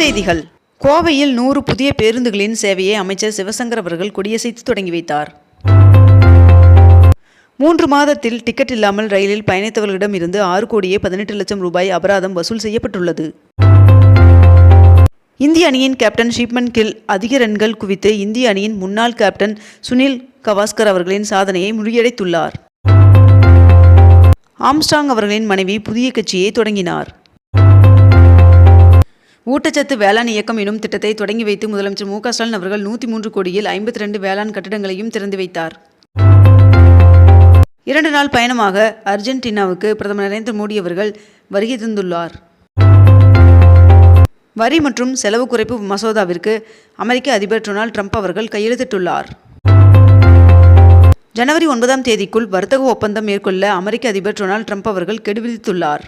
செய்திகள். கோவையில் நூறு புதிய பேருந்துகளின் சேவையை அமைச்சர் சிவசங்கர் அவர்கள் கொடியசைத்து தொடங்கி வைத்தார். மூன்று மாதத்தில் டிக்கெட் இல்லாமல் ரயிலில் பயணித்தவர்களிடம் இருந்து ஆறு கோடியே பதினெட்டு லட்சம் ரூபாய் அபராதம் வசூல் செய்யப்பட்டுள்ளது. இந்திய அணியின் கேப்டன் ஷிப்மன் கில் அதிக ரன்கள் குவித்து இந்திய அணியின் முன்னாள் கேப்டன் சுனில் கவாஸ்கர் அவர்களின் சாதனையை முறியடைத்துள்ளார். ஆம்ஸ்டாங் அவர்களின் மனைவி புதிய கட்சியை தொடங்கினார். ஊட்டச்சத்து வேளாண் இயக்கம் எனும் திட்டத்தை தொடங்கி வைத்து முதலமைச்சர் மு க ஸ்டாலின் அவர்கள் நூற்றி மூன்று கோடியில் ஐம்பத்தி ரெண்டு வேளாண் கட்டிடங்களையும் திறந்து வைத்தார். இரண்டு நாள் பயணமாக அர்ஜென்டினாவுக்கு பிரதமர் நரேந்திர மோடி அவர்கள் வருகை தந்துள்ளார். வரி மற்றும் செலவு குறைப்பு மசோதாவிற்கு அமெரிக்க அதிபர் டொனால்ட் ட்ரம்ப் அவர்கள் கையெழுத்திட்டுள்ளார். ஜனவரி ஒன்பதாம் தேதிக்குள் வர்த்தக ஒப்பந்தம் மேற்கொள்ள அமெரிக்க அதிபர் டொனால்ட் ட்ரம்ப் அவர்கள் கெடு விதித்துள்ளார்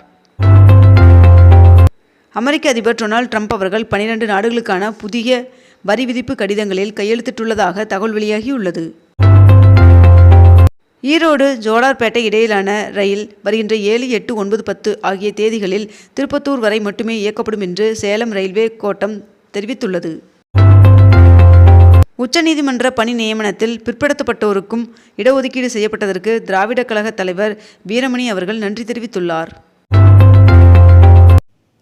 அமெரிக்க அதிபர் டொனால்ட் ட்ரம்ப் அவர்கள் பனிரெண்டு நாடுகளுக்கான புதிய வரி விதிப்பு கடிதங்களில் கையெழுத்திட்டுள்ளதாக தகவல் வெளியாகியுள்ளது. ஈரோடு ஜோலார்பேட்டை இடையிலான ரயில் வருகின்ற ஏழு எட்டு ஒன்பது பத்து ஆகிய தேதிகளில் திருப்பத்தூர் வரை மட்டுமே இயக்கப்படும் என்று சேலம் ரயில்வே கோட்டம் தெரிவித்துள்ளது. உச்சநீதிமன்ற பணி நியமனத்தில் பிற்படுத்தப்பட்டோருக்கும் இடஒதுக்கீடு செய்யப்பட்டதற்கு திராவிட கழக தலைவர் வீரமணி அவர்கள் நன்றி தெரிவித்துள்ளார்.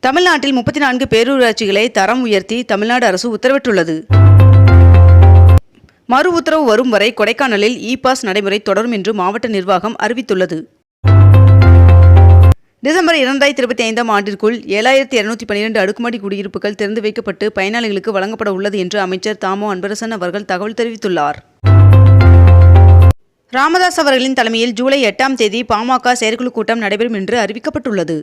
தமிழ்நாட்டில் முப்பத்தி நான்கு பேரூராட்சிகளை தரம் உயர்த்தி தமிழ்நாடு அரசு உத்தரவிட்டுள்ளது. மறு உத்தரவு வரும் வரை கொடைக்கானலில் இ பாஸ் நடைமுறை தொடரும் என்று மாவட்ட நிர்வாகம் அறிவித்துள்ளது. டிசம்பர் இரண்டாயிரத்தி இருபத்தி ஐந்தாம் ஆண்டிற்குள் ஏழாயிரத்தி இருநூத்தி பன்னிரெண்டு அடுக்குமாடி குடியிருப்புகள் திறந்து வைக்கப்பட்டு பயனாளிகளுக்கு வழங்கப்பட உள்ளது என்று அமைச்சர் தாமோ அன்பரசன் அவர்கள் தகவல் தெரிவித்துள்ளார். ராமதாஸ் அவர்களின் தலைமையில் ஜூலை எட்டாம் தேதி பாமக செயற்குழு கூட்டம் நடைபெறும் என்று அறிவிக்கப்பட்டுள்ளது.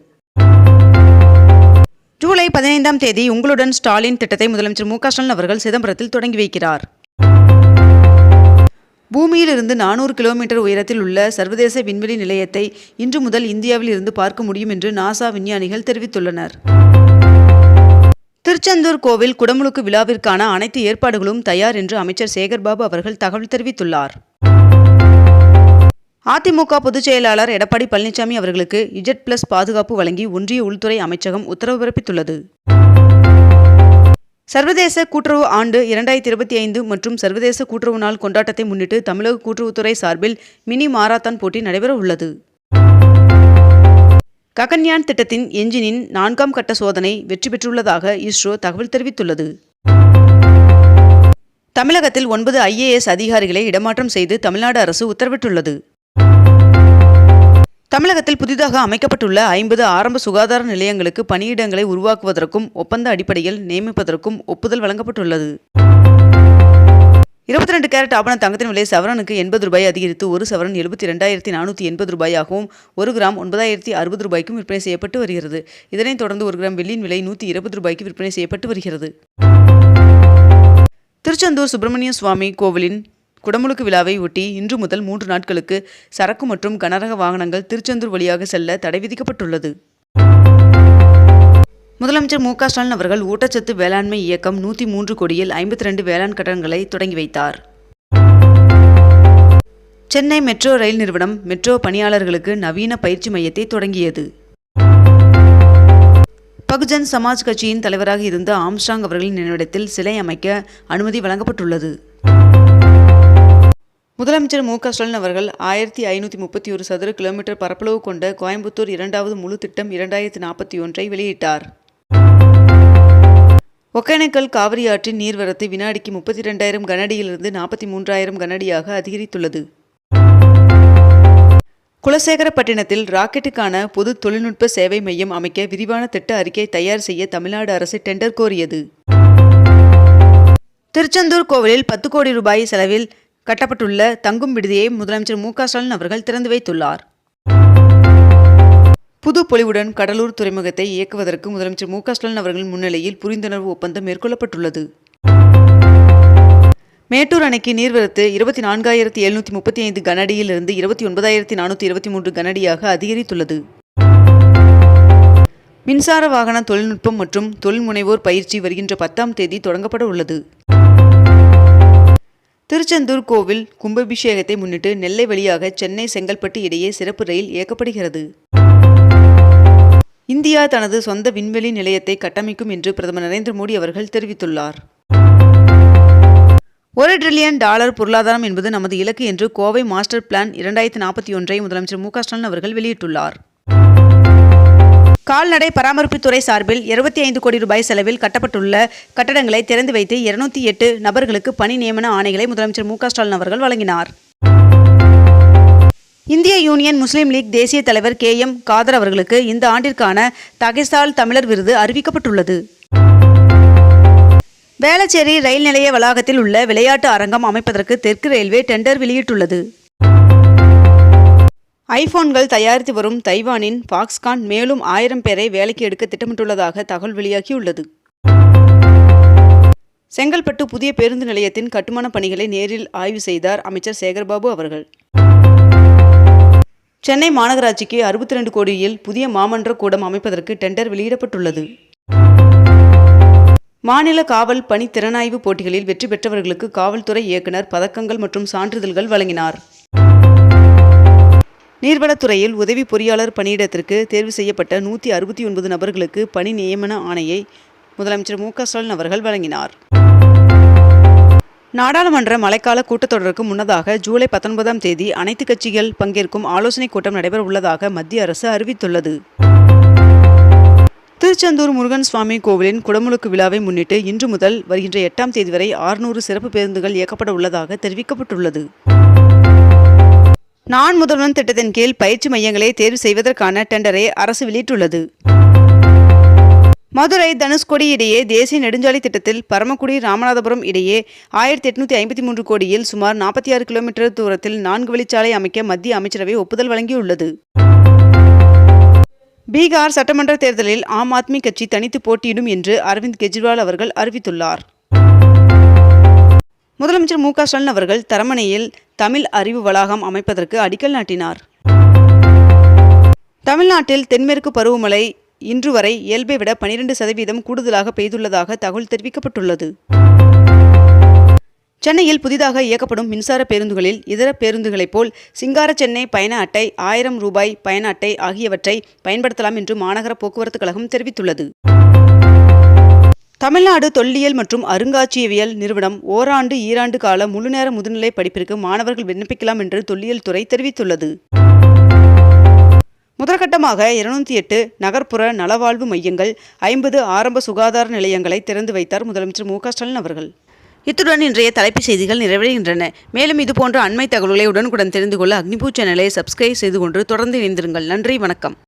ஜூலை பதினைந்தாம் தேதி உங்களுடன் ஸ்டாலின் திட்டத்தை முதலமைச்சர் மு ஸ்டாலின் அவர்கள் சிதம்பரத்தில் தொடங்கி வைக்கிறார். பூமியிலிருந்து நானூறு கிலோமீட்டர் உயரத்தில் உள்ள சர்வதேச விண்வெளி நிலையத்தை இன்று முதல் இந்தியாவில் இருந்து பார்க்க முடியும் என்று நாசா விஞ்ஞானிகள் தெரிவித்துள்ளனர். திருச்செந்தூர் கோவில் குடமுழுக்கு விழாவிற்கான அனைத்து ஏற்பாடுகளும் தயார் என்று அமைச்சர் சேகர்பாபு அவர்கள் தகவல் தெரிவித்துள்ளார். அதிமுக பொதுச் செயலாளர் எடப்பாடி பழனிசாமி அவர்களுக்கு இஜெட் பிளஸ் பாதுகாப்பு வழங்கி ஒன்றிய உள்துறை அமைச்சகம் உத்தரவு பிறப்பித்துள்ளது. சர்வதேச கூட்டுறவு ஆண்டு இரண்டாயிரத்தி இருபத்தி ஐந்து மற்றும் சர்வதேச கூட்டுறவு நாள் கொண்டாட்டத்தை முன்னிட்டு தமிழக கூட்டுறவுத்துறை சார்பில் மினி மாராத்தான் போட்டி நடைபெற உள்ளது. ககன்யான் திட்டத்தின் என்ஜினின் நான்காம் கட்ட சோதனை வெற்றி பெற்றுள்ளதாக இஸ்ரோ தகவல் தெரிவித்துள்ளது. தமிழகத்தில் ஒன்பது ஐஏஎஸ் அதிகாரிகளை இடமாற்றம் செய்து தமிழ்நாடு அரசு உத்தரவிட்டுள்ளது. தமிழகத்தில் புதிதாக அமைக்கப்பட்டுள்ள ஐம்பது ஆரம்ப சுகாதார நிலையங்களுக்கு பணியிடங்களை உருவாக்குவதற்கும் ஒப்பந்த அடிப்படையில் நியமிப்பதற்கும் ஒப்புதல் வழங்கப்பட்டுள்ளது. இருபத்தி ரெண்டு கேரட் ஆபண தங்கத்தின் விலை சவரனுக்கு எண்பது ரூபாய் அதிகரித்து ஒரு சவரன் எழுபத்தி ரெண்டாயிரத்தி நானூற்றி எண்பது ரூபாயாகவும் ஒரு கிராம் ஒன்பதாயிரத்தி அறுபது ரூபாய்க்கும் விற்பனை செய்யப்பட்டு வருகிறது. இதனைத் தொடர்ந்து ஒரு கிராம் வெள்ளியின் விலை நூற்றி இருபது ரூபாய்க்கு விற்பனை செய்யப்பட்டு வருகிறது. திருச்செந்தூர் சுப்பிரமணிய சுவாமி கோவிலின் குடமுழுக்கு விழாவை ஒட்டி இன்று முதல் மூன்று நாட்களுக்கு சரக்கு மற்றும் கனரக வாகனங்கள் திருச்செந்தூர் வழியாக செல்ல தடை விதிக்கப்பட்டுள்ளது. முதலமைச்சர் மு க ஸ்டாலின் அவர்கள் ஊட்டச்சத்து வேளாண்மை இயக்கம் நூற்றி மூன்று கோடியில் ஐம்பத்தி ரெண்டு வேளாண் கட்டணங்களை தொடங்கி வைத்தார். சென்னை மெட்ரோ ரயில் நிறுவனம் மெட்ரோ பணியாளர்களுக்கு நவீன பயிற்சி மையத்தை தொடங்கியது. பகுஜன் சமாஜ் கட்சியின் தலைவராக இருந்த ஆம்ஸ்டாங் அவர்களின் நினைவிடத்தில் சிலை அமைக்க அனுமதி வழங்கப்பட்டுள்ளது. முதலமைச்சர் மு க ஸ்டாலின் அவர்கள் ஆயிரத்தி ஐநூற்றி முப்பத்தி ஒரு சதுர கிலோமீட்டர் பரப்பளவு கொண்ட கோயம்புத்தூர் இரண்டாவது முழு திட்டம் இரண்டாயிரத்தி நாற்பத்தி ஒன்றை வெளியிட்டார். ஒகேனக்கல் காவிரி ஆற்றின் நீர்வரத்து வினாடிக்கு முப்பத்தி ரெண்டாயிரம் கனஅடியிலிருந்து நாற்பத்தி மூன்றாயிரம் கனஅடியாக அதிகரித்துள்ளது. குலசேகரப்பட்டினத்தில் ராக்கெட்டுக்கான பொது தொழில்நுட்ப சேவை மையம் அமைக்க விரிவான திட்ட அறிக்கை தயார் செய்ய தமிழ்நாடு அரசு டெண்டர் கோரியது. திருச்செந்தூர் கோவிலில் பத்து கோடி ரூபாய் செலவில் கட்டப்பட்டுள்ள தங்கும் விடுதியை முதலமைச்சர் மு ஸ்டாலின் அவர்கள் திறந்து வைத்துள்ளார். புது பொலிவுடன் கடலூர் துறைமுகத்தை இயக்குவதற்கு முதலமைச்சர் மு ஸ்டாலின் அவர்களின் முன்னிலையில் புரிந்துணர்வு ஒப்பந்தம் மேற்கொள்ளப்பட்டுள்ளது. மேட்டூர் அணைக்கு நீர்வரத்து இருபத்தி நான்காயிரத்தி எழுநூற்றி முப்பத்தி ஐந்து கனஅடியிலிருந்து இருபத்தி ஒன்பதாயிரத்தி நானூற்றி இருபத்தி மூன்று கனஅடியாக அதிகரித்துள்ளது. மின்சார வாகன தொழில்நுட்பம் மற்றும் தொழில் முனைவோர் பயிற்சி வருகின்ற பத்தாம் தேதி தொடங்கப்பட உள்ளது. திருச்செந்தூர் கோவில் கும்பாபிஷேகத்தை முன்னிட்டு நெல்லை வழியாக சென்னை செங்கல்பட்டு இடையே சிறப்பு ரயில் இயக்கப்படுகிறது. இந்தியா தனது சொந்த விண்வெளி நிலையத்தை கட்டமைக்கும் என்று பிரதமர் நரேந்திர மோடி அவர்கள் தெரிவித்துள்ளார். ஒரு டிரில்லியன் டாலர் பொருளாதாரம் என்பது நமது இலக்கு என்று கோவை மாஸ்டர் பிளான் இரண்டாயிரத்தி நாற்பத்தி ஒன்றை முதலமைச்சர் மு க ஸ்டாலின் அவர்கள் வெளியிட்டுள்ளார். கால்நடை பராமரிப்புத்துறை சார்பில் இருபத்தி ஐந்து கோடி ரூபாய் செலவில் கட்டப்பட்டுள்ள கட்டடங்களை திறந்து வைத்து இருநூத்தி எட்டு நபர்களுக்கு பணி நியமன ஆணைகளை முதலமைச்சர் மு ஸ்டாலின் அவர்கள் வழங்கினார். இந்திய யூனியன் முஸ்லீம் லீக் தேசிய தலைவர் கே எம் காதர் அவர்களுக்கு இந்த ஆண்டிற்கான தகைசால் தமிழர் விருது அறிவிக்கப்பட்டுள்ளது. வேளச்சேரி ரயில் நிலைய வளாகத்தில் உள்ள விளையாட்டு அரங்கம் அமைப்பதற்கு தெற்கு ரயில்வே டெண்டர் வெளியிட்டுள்ளது. ஐபோன்கள் தயாரித்து வரும் தைவானின் பாக்ஸ்கான் மேலும் ஆயிரம் பேரை வேலைக்கு எடுக்க திட்டமிட்டுள்ளதாக தகவல் வெளியாகியுள்ளது. செங்கல்பட்டு புதிய பேருந்து நிலையத்தின் கட்டுமான பணிகளை நேரில் ஆய்வு செய்தார் அமைச்சர் சேகர்பாபு அவர்கள். சென்னை மாநகராட்சிக்கு அறுபத்தி ரெண்டு கோடியில் புதிய மாமன்ற கூடம் அமைப்பதற்கு டெண்டர் வெளியிடப்பட்டுள்ளது. மாநில காவல் பணி திறனாய்வு போட்டிகளில் வெற்றி பெற்றவர்களுக்கு காவல்துறை இயக்குனர் பதக்கங்கள் மற்றும் சான்றிதழ்கள் வழங்கினார். நீர்வளத்துறையில் உதவி பொறியாளர் பணியிடத்திற்கு தேர்வு செய்யப்பட்ட நூற்றி அறுபத்தி ஒன்பது நபர்களுக்கு பணி நியமன ஆணையை முதலமைச்சர் மு க ஸ்டாலின் அவர்கள் வழங்கினார். நாடாளுமன்ற மழைக்கால கூட்டத்தொடருக்கு முன்னதாக ஜூலை பத்தொன்பதாம் தேதி அனைத்து கட்சிகள் பங்கேற்கும் ஆலோசனைக் கூட்டம் நடைபெற உள்ளதாக மத்திய அரசு அறிவித்துள்ளது. திருச்செந்தூர் முருகன் சுவாமி கோவிலின் குடமுழுக்கு விழாவை முன்னிட்டு இன்று முதல் வருகின்ற எட்டாம் தேதி வரை ஆறுநூறு சிறப்பு பேருந்துகள் இயக்கப்பட உள்ளதாக தெரிவிக்கப்பட்டுள்ளது. நான் முதல்வன் திட்டத்தின் கீழ் பயிற்சி மையங்களை தேர்வு செய்வதற்கான டெண்டரை அரசு வெளியிட்டுள்ளது. மதுரை தனுஷ்கோடி இடையே தேசிய நெடுஞ்சாலை திட்டத்தில் பரமக்குடி ராமநாதபுரம் இடையே ஆயிரத்தி எட்நூத்தி ஐம்பத்தி மூன்று கோடியில் சுமார் நாற்பத்தி ஆறு கிலோமீட்டர் தூரத்தில் நான்கு வழிச்சாலை அமைக்க மத்திய அமைச்சரவை ஒப்புதல் வழங்கியுள்ளது. பீகார் சட்டமன்ற தேர்தலில் ஆம் ஆத்மி கட்சி தனித்து போட்டியிடும் என்று அரவிந்த் கெஜ்ரிவால் அவர்கள் அறிவித்துள்ளார். முதலமைச்சர் மு க ஸ்டாலின் அவர்கள் தரமணையில் தமிழ் அறிவு வளாகம் அமைப்பதற்கு அடிக்கல் நாட்டினார். தமிழ்நாட்டில் தென்மேற்கு பருவமழை இன்று வரை இயல்பை விட பனிரெண்டு சதவீதம் கூடுதலாக பெய்துள்ளதாக தகவல் தெரிவிக்கப்பட்டுள்ளது. சென்னையில் புதிதாக இயக்கப்படும் மின்சார பேருந்துகளில் இதர பேருந்துகளைப் போல் சிங்கார சென்னை பயண அட்டை ஆயிரம் ரூபாய் பயண அட்டை ஆகியவற்றை பயன்படுத்தலாம் என்று மாநகர போக்குவரத்து கழகம் தெரிவித்துள்ளது. தமிழ்நாடு தொல்லியல் மற்றும் அருங்காட்சியவியல் நிறுவனம் ஓராண்டு ஈராண்டு கால முழுநேர முதுநிலை படிப்பிற்கு மாணவர்கள் விண்ணப்பிக்கலாம் என்று தொல்லியல் துறை தெரிவித்துள்ளது. முதற்கட்டமாக இருநூத்தி எட்டு நகர்ப்புற நலவாழ்வு மையங்கள் ஐம்பது ஆரம்ப சுகாதார நிலையங்களை திறந்து வைத்தார் முதலமைச்சர் மு ஸ்டாலின் அவர்கள். இத்துடன் இன்றைய தலைப்புச் செய்திகள் நிறைவடைகின்றன. மேலும் இதுபோன்ற அண்மை தகவல்களை உடனுக்குடன் தெரிந்து கொள்ள அக்னிபூ சேனலை சப்ஸ்கிரைப் செய்து கொண்டு தொடர்ந்து இணைந்திருங்கள். நன்றி வணக்கம்.